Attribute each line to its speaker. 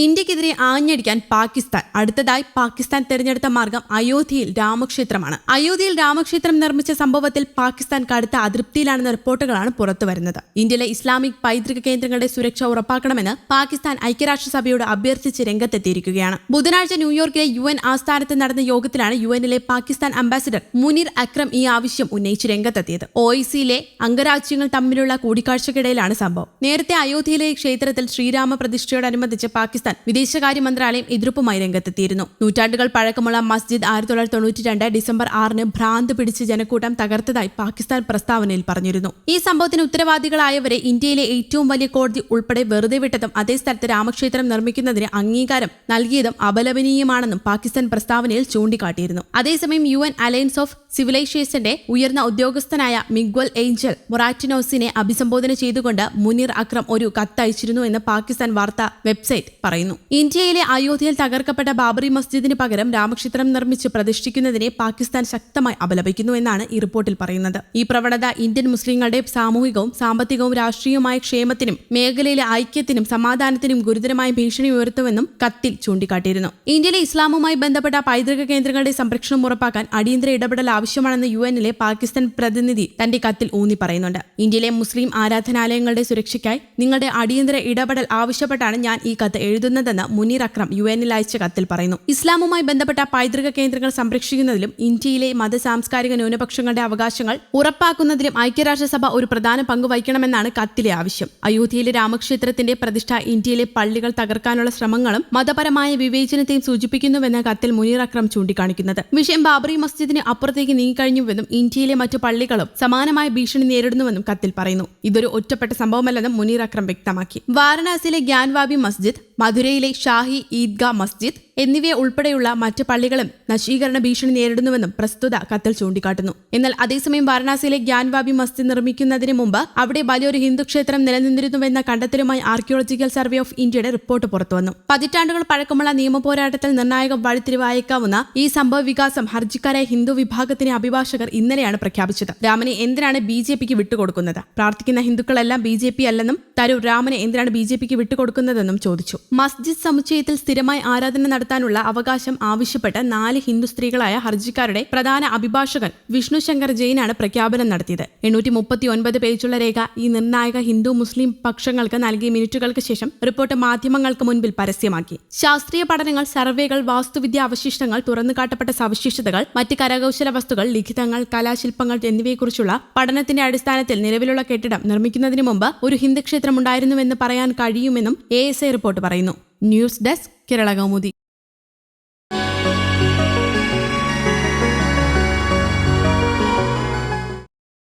Speaker 1: ഇന്ത്യക്കെതിരെ ആഞ്ഞടിക്കാൻ പാകിസ്ഥാൻ അടുത്തതായി പാകിസ്ഥാൻ തെരഞ്ഞെടുത്ത മാർഗം അയോധ്യയിൽ രാമക്ഷേത്രമാണ്. അയോധ്യയിൽ രാമക്ഷേത്രം നിർമ്മിച്ച സംഭവത്തിൽ പാകിസ്ഥാൻ കടുത്ത അതൃപ്തിയിലാണെന്ന റിപ്പോർട്ടുകളാണ് പുറത്തുവരുന്നത്. ഇന്ത്യയിലെ ഇസ്ലാമിക് പൈതൃക കേന്ദ്രങ്ങളുടെ സുരക്ഷ ഉറപ്പാക്കണമെന്ന് പാകിസ്ഥാൻ ഐക്യരാഷ്ട്രസഭയോട് അഭ്യർത്ഥിച്ച് രംഗത്തെത്തിയിരിക്കുകയാണ്. ബുധനാഴ്ച ന്യൂയോർക്കിലെ യു എൻ ആസ്ഥാനത്ത് നടന്ന യോഗത്തിലാണ് യു എന്നിലെ പാകിസ്ഥാൻ അംബാസിഡർ മുനീർ അക്രം ഈ ആവശ്യം ഉന്നയിച്ച് രംഗത്തെത്തിയത്. ഒ ഐസിയിലെ അംഗരാജ്യങ്ങൾ തമ്മിലുള്ള കൂടിക്കാഴ്ചയ്ക്കിടയിലാണ് സംഭവം. നേരത്തെ അയോധ്യയിലെ ക്ഷേത്രത്തിൽ ശ്രീരാമ പ്രതിഷ്ഠയോടനുബന്ധിച്ച് പാകിസ്ഥാൻ വിദേശകാര്യ മന്ത്രാലയം എതിർപ്പുമായി രംഗത്തെത്തിയിരുന്നു. നൂറ്റാണ്ടുകൾ പഴക്കമുള്ള മസ്ജിദ് ആയിരത്തി തൊള്ളായിരത്തി തൊണ്ണൂറ്റി രണ്ട് ഡിസംബർ ആറിന് ഭ്രാന്ത് പിടിച്ച് ജനക്കൂട്ടം തകർത്തതായി പാകിസ്ഥാൻ പ്രസ്താവനയിൽ പറഞ്ഞിരുന്നു. ഈ സംഭവത്തിന് ഉത്തരവാദികളായവരെ ഇന്ത്യയിലെ ഏറ്റവും വലിയ കോടതി ഉൾപ്പെടെ വെറുതെ വിട്ടതും അതേ സ്ഥലത്ത് രാമക്ഷേത്രം നിർമ്മിക്കുന്നതിന് അംഗീകാരം നൽകിയതും അപലപനീയമാണെന്നും പാകിസ്ഥാൻ പ്രസ്താവനയിൽ ചൂണ്ടിക്കാട്ടിയിരുന്നു. അതേസമയം യു എൻ അലയൻസ് ഓഫ് സിവിലൈസേഷന്റെ ഉയർന്ന ഉദ്യോഗസ്ഥനായ മിഗ്വൽ ഏഞ്ചൽ മൊറാറ്റിനോസിനെ അഭിസംബോധന ചെയ്തുകൊണ്ട് മുനീർ അക്രം ഒരു കത്തയച്ചിരുന്നു എന്ന് പാകിസ്ഥാൻ വാർത്താ വെബ്സൈറ്റ് പറയുന്നു. ഇന്ത്യയിലെ അയോധ്യയിൽ തകർക്കപ്പെട്ട ബാബറി മസ്ജിദിന് പകരം രാമക്ഷേത്രം നിർമ്മിച്ച് പ്രതിഷ്ഠിക്കുന്നതിനെ പാകിസ്ഥാൻ ശക്തമായി അപലപിക്കുന്നു എന്നാണ് ഈ റിപ്പോർട്ടിൽ പറയുന്നത്. ഈ പ്രവണത ഇന്ത്യൻ മുസ്ലിങ്ങളുടെ സാമൂഹികവും സാമ്പത്തികവും രാഷ്ട്രീയവുമായ ക്ഷേമത്തിനും മേഖലയിലെ ഐക്യത്തിനും സമാധാനത്തിനും ഗുരുതരമായ ഭീഷണി ഉയർത്തുമെന്നും കത്തിൽ ചൂണ്ടിക്കാട്ടിയിരുന്നു. ഇന്ത്യയിലെ ഇസ്ലാമുമായി ബന്ധപ്പെട്ട പൈതൃക കേന്ദ്രങ്ങളുടെ സംരക്ഷണം ഉറപ്പാക്കാൻ അടിയന്തര ഇടപെടൽ ആവശ്യമാണെന്ന് യു എന്നിലെ പാകിസ്ഥാൻ പ്രതിനിധി തന്റെ കത്തിൽ ഊന്നി പറയുന്നുണ്ട്. ഇന്ത്യയിലെ മുസ്ലിം ആരാധനാലയങ്ങളുടെ സുരക്ഷയ്ക്കായി നിങ്ങളുടെ അടിയന്തര ഇടപെടൽ ആവശ്യപ്പെട്ടാണ് ഞാൻ ഈ കത്ത് എഴുതുന്നതെന്ന് മുനീർ അക്രം യു എനിൽ അയച്ച കത്തിൽ പറയുന്നു. ഇസ്ലാമുമായി ബന്ധപ്പെട്ട പൈതൃക കേന്ദ്രങ്ങൾ സംരക്ഷിക്കുന്നതിലും ഇന്ത്യയിലെ മത സാംസ്കാരിക ന്യൂനപക്ഷങ്ങളുടെ അവകാശങ്ങൾ ഉറപ്പാക്കുന്നതിലും ഐക്യരാഷ്ട്രസഭ ഒരു പ്രധാന പങ്ക് വഹിക്കണമെന്നാണ് കത്തിലെ ആവശ്യം. അയോധ്യയിലെ രാമക്ഷേത്രത്തിന്റെ പ്രതിഷ്ഠ ഇന്ത്യയിലെ പള്ളികൾ തകർക്കാനുള്ള ശ്രമങ്ങളും മതപരമായ വിവേചനത്തെയും സൂചിപ്പിക്കുന്നുവെന്ന് കത്തിൽ മുനീർ അക്രം ചൂണ്ടിക്കാണിക്കുന്നത്. വിഷയം ബാബറി മസ്ജിദിന് അപ്പുറത്തേക്ക് നീങ്ങിക്കഴിഞ്ഞുവെന്നും ഇന്ത്യയിലെ മറ്റു പള്ളികളും സമാനമായ ഭീഷണി നേരിടുന്നുവെന്നും കത്തിൽ പറയുന്നു. ഇതൊരു ഒറ്റപ്പെട്ട സംഭവമല്ലെന്നും മുനീർ അക്രം വ്യക്തമാക്കി. വാരണാസിയിലെ ഗ്യാൻവാബി മസ്ജിദ് മധുരയിലെ ഷാഹി ഈദ്ഗാ മസ്ജിദ് എന്നിവയെ ഉൾപ്പെടെയുള്ള മറ്റ് പള്ളികളും നശീകരണ ഭീഷണി നേരിടുന്നുവെന്നും പ്രസ്തുത കത്തിൽ ചൂണ്ടിക്കാട്ടുന്നു. എന്നാൽ അതേസമയം വാരണാസിയിലെ ഗ്യാൻവാബി മസ്ജിദ് നിർമ്മിക്കുന്നതിന് മുമ്പ് അവിടെ വലിയൊരു ഹിന്ദു ക്ഷേത്രം നിലനിന്നിരുന്നുവെന്ന കണ്ടെത്തലുമായി ആർക്കിയോളജിക്കൽ സർവേ ഓഫ് ഇന്ത്യയുടെ റിപ്പോർട്ട് പുറത്തുവന്നു. പതിറ്റാണ്ടുകൾ പഴക്കമുള്ള നിയമ പോരാട്ടത്തിൽ നിർണായക വഴിത്തിരിവായേക്കാവുന്ന ഈ സംഭവ വികാസം ഹർജിക്കാരായ ഹിന്ദു വിഭാഗത്തിലെ അഭിഭാഷകർ ഇന്നലെയാണ് പ്രഖ്യാപിച്ചത്. രാമനെ എന്തിനാണ് ബി ജെ പിക്ക് വിട്ടുകൊടുക്കുന്നത്? പ്രാർത്ഥിക്കുന്ന ഹിന്ദുക്കളെല്ലാം ബി ജെ പി അല്ലെന്നും തരൂർ രാമനെ എന്തിനാണ് ബി ജെ പിക്ക് വിട്ടുകൊടുക്കുന്നതെന്നും ചോദിച്ചു. മസ്ജിദ് സമുച്ചയത്തിൽ സ്ഥിരമായി ആരാധന നടത്താനുള്ള അവകാശം ആവശ്യപ്പെട്ട് നാല് ഹിന്ദു സ്ത്രീകളായ ഹർജിക്കാരുടെ പ്രധാന അഭിഭാഷകൻ വിഷ്ണു ശങ്കർ ജെയിനാണ് പ്രഖ്യാപനം നടത്തിയത്. എണ്ണൂറ്റി മുപ്പത്തി ഒൻപത് പേജുള്ള രേഖ ഈ നിർണായക ഹിന്ദു മുസ്ലിം പക്ഷങ്ങൾക്ക് നൽകിയ മിനിറ്റുകൾക്ക് ശേഷം റിപ്പോർട്ട് മാധ്യമങ്ങൾക്ക് മുൻപിൽ പരസ്യമാക്കി. ശാസ്ത്രീയ പഠനങ്ങൾ സർവേകൾ വാസ്തുവിദ്യ അവശിഷ്ടങ്ങൾ തുറന്നുകാട്ടപ്പെട്ട സവിശേഷതകൾ മറ്റ് കരകൗശല വസ്തുക്കൾ ലിഖിതങ്ങൾ കലാശില്പങ്ങൾ എന്നിവയെക്കുറിച്ചുള്ള പഠനത്തിന്റെ അടിസ്ഥാനത്തിൽ നിലവിലുള്ള കെട്ടിടം നിർമ്മിക്കുന്നതിന് മുമ്പ് ഒരു ഹിന്ദു ക്ഷേത്രം ഉണ്ടായിരുന്നുവെന്ന് പറയാൻ കഴിയുമെന്നും എ റിപ്പോർട്ട് പറയുന്നു. News desk Kerala Kaumudi.